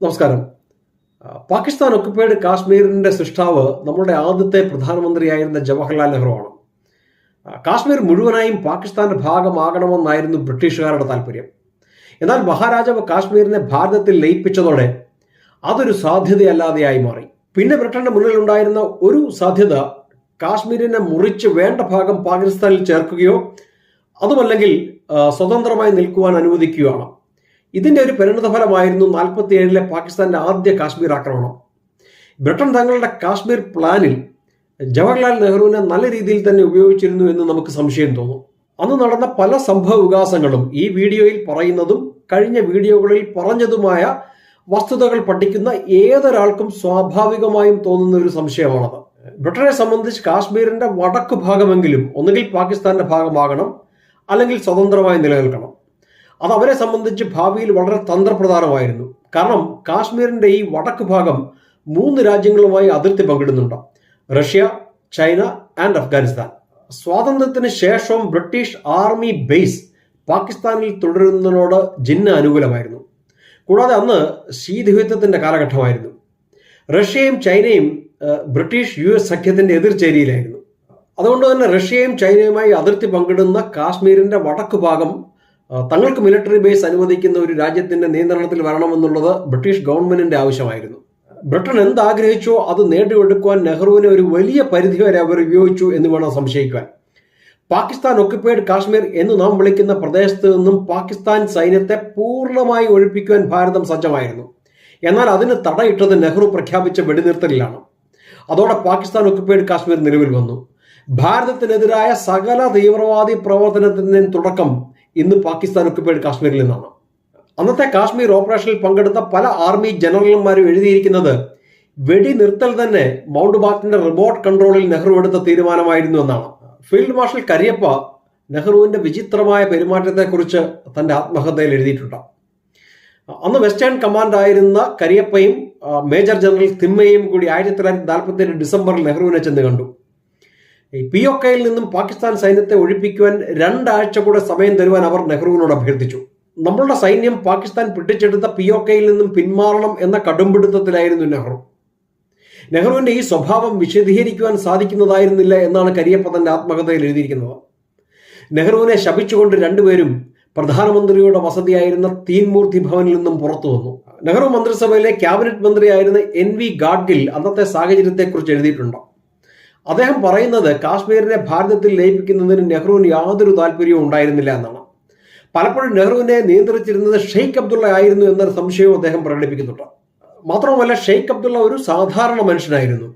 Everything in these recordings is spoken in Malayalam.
നമസ്കാരം. പാകിസ്ഥാൻ ഒക്കുപ്പൈഡ് കാശ്മീരിന്റെ സൃഷ്ടാവ് നമ്മുടെ ആദ്യത്തെ പ്രധാനമന്ത്രിയായിരുന്ന ജവഹർലാൽ നെഹ്റുവാണ് ആണ്. കാശ്മീർ മുഴുവനായും പാകിസ്ഥാന്റെ ഭാഗമാകണമെന്നായിരുന്നു ബ്രിട്ടീഷുകാരുടെ താല്പര്യം. എന്നാൽ മഹാരാജാവ് കാശ്മീരിനെ ഭാരതത്തിൽ ലയിപ്പിച്ചതോടെ അതൊരു സാധ്യതയല്ലാതെയായി മാറി. പിന്നെ ബ്രിട്ടന്റെ മുന്നിലുണ്ടായിരുന്ന ഒരു സാധ്യത കാശ്മീരിനെ മുറിച്ച് വേണ്ട ഭാഗം പാകിസ്ഥാനിൽ ചേർക്കുകയോ അതുമല്ലെങ്കിൽ സ്വതന്ത്രമായി നിൽക്കുവാൻ അനുവദിക്കുകയാണ്. ഇതിന്റെ ഒരു പരിണതഫലമായിരുന്നു നാൽപ്പത്തി ഏഴിലെ പാകിസ്ഥാന്റെ ആദ്യ കാശ്മീർ ആക്രമണം. ബ്രിട്ടൻ തങ്ങളുടെ കാശ്മീർ പ്ലാനിൽ ജവഹർലാൽ നെഹ്റുവിനെ നല്ല രീതിയിൽ തന്നെ ഉപയോഗിച്ചിരുന്നു എന്ന് നമുക്ക് സംശയം തോന്നും. അന്ന് നടന്ന പല സംഭവ വികാസങ്ങളും ഈ വീഡിയോയിൽ പറയുന്നതും കഴിഞ്ഞ വീഡിയോകളിൽ പറഞ്ഞതുമായ വസ്തുതകൾ പഠിക്കുന്ന ഏതൊരാൾക്കും സ്വാഭാവികമായും തോന്നുന്ന ഒരു സംശയമാണത്. ബ്രിട്ടനെ സംബന്ധിച്ച് കാശ്മീരിന്റെ വടക്ക് ഭാഗമെങ്കിലും ഒന്നുകിൽ പാകിസ്ഥാന്റെ ഭാഗമാകണം അല്ലെങ്കിൽ സ്വതന്ത്രമായി നിലനിൽക്കണം. അത് അവരെ സംബന്ധിച്ച് ഭാവിയിൽ വളരെ തന്ത്രപ്രധാനമായിരുന്നു. കാരണം കാശ്മീരിന്റെ ഈ വടക്ക് ഭാഗം മൂന്ന് രാജ്യങ്ങളുമായി അതിർത്തി പങ്കിടുന്നുണ്ട്. Russia China and Afghanistan. സ്വാതന്ത്ര്യത്തിന് ശേഷവും ബ്രിട്ടീഷ് ആർമി ബേസ് പാകിസ്ഥാനിൽ തുടരുന്നതിനോട് ജിന്ന അനുകൂലമായിരുന്നു. കൂടാതെ അന്ന് ശീതയുദ്ധത്തിന്റെ കാലഘട്ടമായിരുന്നു. റഷ്യയും ചൈനയും ബ്രിട്ടീഷ് യു എസ് സഖ്യത്തിന്റെ എതിർചേരിയിലായിരുന്നു. അതുകൊണ്ട് തന്നെ റഷ്യയും ചൈനയുമായി അതിർത്തി പങ്കിടുന്ന കാശ്മീരിന്റെ വടക്ക് ഭാഗം തങ്ങൾക്ക് മിലിറ്ററി ബേസ് അനുവദിക്കുന്ന ഒരു രാജ്യത്തിന്റെ നിയന്ത്രണത്തിൽ വരണമെന്നുള്ളത് ബ്രിട്ടീഷ് ഗവൺമെന്റിന്റെ ആവശ്യമായിരുന്നു. ബ്രിട്ടൻ എന്താഗ്രഹിച്ചോ അത് നേടിയെടുക്കുവാൻ നെഹ്റുവിനെ ഒരു വലിയ പരിധി വരെ അവർ ഉപയോഗിച്ചു എന്ന് വേണം സംശയിക്കാൻ. പാകിസ്ഥാൻ ഒക്കുപ്പൈഡ് കാശ്മീർ എന്ന് നാം വിളിക്കുന്ന പ്രദേശത്ത് നിന്നും പാകിസ്ഥാൻ സൈന്യത്തെ പൂർണമായി ഒഴിപ്പിക്കുവാൻ ഭാരതം സജ്ജമായിരുന്നു. എന്നാൽ അതിന് തടയിട്ടത് നെഹ്റു പ്രഖ്യാപിച്ച വെടിനിർത്തലിലാണ്. അതോടെ പാകിസ്ഥാൻ ഒക്കുപ്പൈഡ് കാശ്മീർ നിലവിൽ വന്നു. ഭാരതത്തിനെതിരായ സകല തീവ്രവാദി പ്രവർത്തനത്തിന്റെയും തുടക്കം ഇന്ന് പാകിസ്ഥാൻ ഒക്കുപ്പൈഡ് കാശ്മീരിൽ നിന്നാണ്. അന്നത്തെ കാശ്മീർ ഓപ്പറേഷനിൽ പങ്കെടുത്ത പല ആർമി ജനറൽമാരും എഴുതിയിരിക്കുന്നത് വെടി നിർത്തൽ തന്നെ മൗണ്ട് ബാറ്റിന്റെ റിമോട്ട് കൺട്രോളിൽ നെഹ്റു എടുത്ത തീരുമാനമായിരുന്നു എന്നാണ്. ഫീൽഡ് മാർഷൽ കരിയപ്പ നെഹ്റുവിന്റെ വിചിത്രമായ പെരുമാറ്റത്തെക്കുറിച്ച് തന്റെ ആത്മഹത്യയിൽ എഴുതിയിട്ടുണ്ട്. അന്ന് വെസ്റ്റേൺ കമാൻഡ് ആയിരുന്ന കരിയപ്പയും മേജർ ജനറൽ തിമ്മയും കൂടി ആയിരത്തി തൊള്ളായിരത്തി നാൽപ്പത്തി ഡിസംബറിൽ നെഹ്റുവിനെ ചെന്ന് കണ്ടു. പി ഒ കെയിൽ നിന്നും പാകിസ്ഥാൻ സൈന്യത്തെ ഒഴിപ്പിക്കുവാൻ രണ്ടാഴ്ച കൂടെ സമയം തരുവാൻ അവർ നെഹ്റുവിനോട് അഭ്യർത്ഥിച്ചു. നമ്മളുടെ സൈന്യം പാകിസ്ഥാൻ പിടിച്ചെടുത്ത പി ഒ കെയിൽ നിന്നും പിന്മാറണം എന്ന കടുംപിടുത്തത്തിലായിരുന്നു നെഹ്റു. നെഹ്റുവിന്റെ ഈ സ്വഭാവം വിശദീകരിക്കുവാൻ സാധിക്കുന്നതായിരുന്നില്ല എന്നാണ് കരിയപ്പ തന്റെ ആത്മകഥയിൽ എഴുതിയിരിക്കുന്നത്. നെഹ്റുവിനെ ശപിച്ചുകൊണ്ട് രണ്ടുപേരും പ്രധാനമന്ത്രിയുടെ വസതിയായിരുന്ന തീൻമൂർത്തി ഭവനിൽ നിന്നും പുറത്തു വന്നു. നെഹ്റു മന്ത്രിസഭയിലെ ക്യാബിനറ്റ് മന്ത്രിയായിരുന്ന എൻ വി ഗാഡ്ഗിൽ അന്നത്തെ സാഹചര്യത്തെക്കുറിച്ച് എഴുതിയിട്ടുണ്ട്. അദ്ദേഹം പറയുന്നത് കാശ്മീരിനെ ഭാരതത്തിൽ ലയിപ്പിക്കുന്നതിന് നെഹ്റുവിന് യാതൊരു താല്പര്യവും ഉണ്ടായിരുന്നില്ല എന്നാണ്. പലപ്പോഴും നെഹ്റുവിനെ നിയന്ത്രിച്ചിരുന്നത് ഷെയ്ഖ് അബ്ദുള്ള ആയിരുന്നു എന്നൊരു സംശയവും അദ്ദേഹം പ്രകടിപ്പിക്കുന്നുണ്ട്. മാത്രമല്ല ഷെയ്ഖ് അബ്ദുള്ള ഒരു സാധാരണ മനുഷ്യനായിരുന്നു.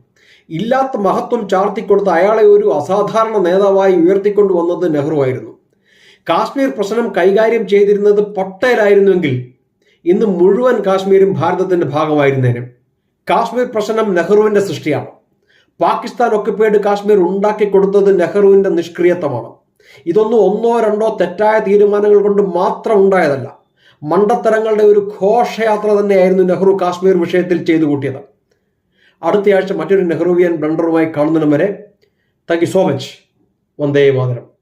ഇല്ലാത്ത മഹത്വം ചാർത്തിക്കൊടുത്ത അയാളെ ഒരു അസാധാരണ നേതാവായി ഉയർത്തിക്കൊണ്ടു വന്നത് നെഹ്റു ആയിരുന്നു. കാശ്മീർ പ്രശ്നം കൈകാര്യം ചെയ്തിരുന്നത് പട്ടേലായിരുന്നുവെങ്കിൽ ഇന്ന് മുഴുവൻ കാശ്മീരും ഭാരതത്തിന്റെ ഭാഗമായിരുന്നേനും. കാശ്മീർ പ്രശ്നം നെഹ്റുവിന്റെ സൃഷ്ടിയാണ്. പാകിസ്ഥാൻ ഒക്കുപ്പൈഡ് കാശ്മീർ ഉണ്ടാക്കി കൊടുത്തത് നെഹ്റുവിന്റെ നിഷ്ക്രിയത്വമാണ്. ഇതൊന്നും ഒന്നോ രണ്ടോ തെറ്റായ തീരുമാനങ്ങൾ കൊണ്ട് മാത്രം ഉണ്ടായതല്ല. മണ്ടത്തരങ്ങളുടെ ഒരു ഘോഷയാത്ര തന്നെയായിരുന്നു നെഹ്റു കാശ്മീർ വിഷയത്തിൽ ചെയ്തു കൂട്ടിയത്. അടുത്തയാഴ്ച മറ്റൊരു നെഹ്റുവിയൻ ബ്ലണ്ടറുമായി കാണുന്നതിനും വരെ thank you so much. Vande Mataram.